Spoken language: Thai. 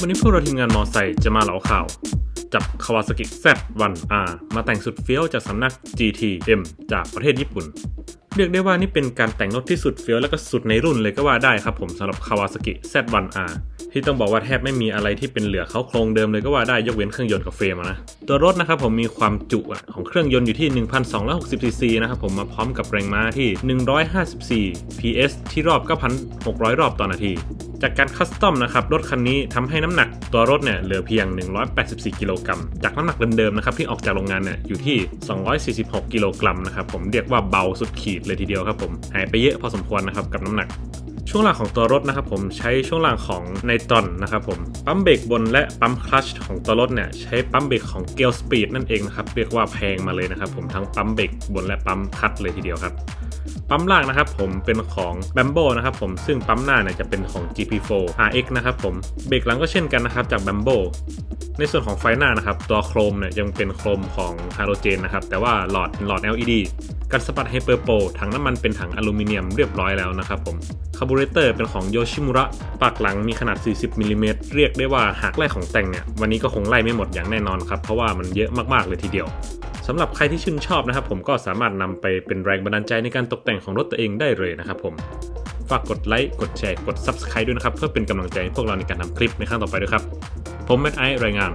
วันนี้พวกเราทีมงานมอไซค์จะมาเล่าข่าว จับ Kawasaki Z1R มาแต่งสุดเฟี้ยวจากสำนัก GTM จากประเทศญี่ปุ่น เรียกได้ว่านี่เป็นการแต่งรถที่สุดเฟี้ยวและก็สุดในรุ่นเลยก็ว่าได้ครับผมสำหรับ Kawasaki Z1R ที่ต้องบอกว่าแทบไม่มีอะไรที่เป็นเหลือเขาโครงเดิมเลยก็ว่าได้ยกเว้นเครื่องยนต์กับเฟรมนะ ตัวรถนะครับผมมีความจุของเครื่องยนต์อยู่ที่ 1,260 cc นะครับผมมาพร้อมกับแรงม้าที่ 154 PS ที่รอบ 9,600 รอบต่อนาที จากการคัสตอมนะครับรถคันนี้ทำให้น้ำหนักตัวรถเนี่ยเหลือเพียง 184 กิโลกรัมจากน้ำหนักเดิมๆนะครับที่ออกจากโรงงานเนี่ยอยู่ที่ 246 กิโลกรัมนะครับผมเรียกว่าเบาสุดขีดเลยทีเดียวครับผมหายไปเยอะพอสมควรนะครับกับน้ำหนักช่วงล่างของตัวรถนะครับผมใช้ช่วงล่างของไนตรอนนะครับผมปั๊มเบรกบนและปั๊มคลัชของตัวรถเนี่ยใช้ปั๊มเบรกของเกลสปีดนั่นเองนะครับเรียกว่าแพงมาเลยนะครับผมทั้งปั๊มเบรกบนและปั๊มคลัชเลยทีเดียวครับ ปั๊มล่างนะครับผมเป็นของ b a m b o นะครับผมซึ่งปั๊มหน้าเนี่ยจะเป็นของ GP4 RX นะครับผมเบรกหลังก็เช่นกันนะครับจาก b a m b o ในส่วนของไฟหน้านะครับ ตัวโครมเนี่ยยังเป็นโครมของฮาโลเจนนะครับ แต่ว่าหลอดเป็นหลอด LED การสปัดไฮเปอร์โปรถังน้ำมันเป็นถังอลูมิเนียมเรียบร้อยแล้วนะครับผมคาร์บูเรเตอร์เป็นของโยชิมุระปากหลังมีขนาด 40มิลลิเมตรเรียกได้ว่าหากไล่ของแต่งเนี่ยวันนี้ก็คงไล่ไม่หมดอย่างแน่นอนครับ เพราะว่ามันเยอะมากๆเลยทีเดียว สำหรับใครที่ชื่นชอบนะครับ ผมก็สามารถนำไปเป็นแรงบันดาลใจในการตกแต่งของรถตัวเองได้เลยนะครับผม ฝากกดไลค์ กดแชร์ กด Subscribe ด้วยนะครับ เพื่อเป็นกำลังใจให้พวกเราในการทำคลิปในครั้งต่อไปด้วยครับ ผมแมทไอซ์รายงาน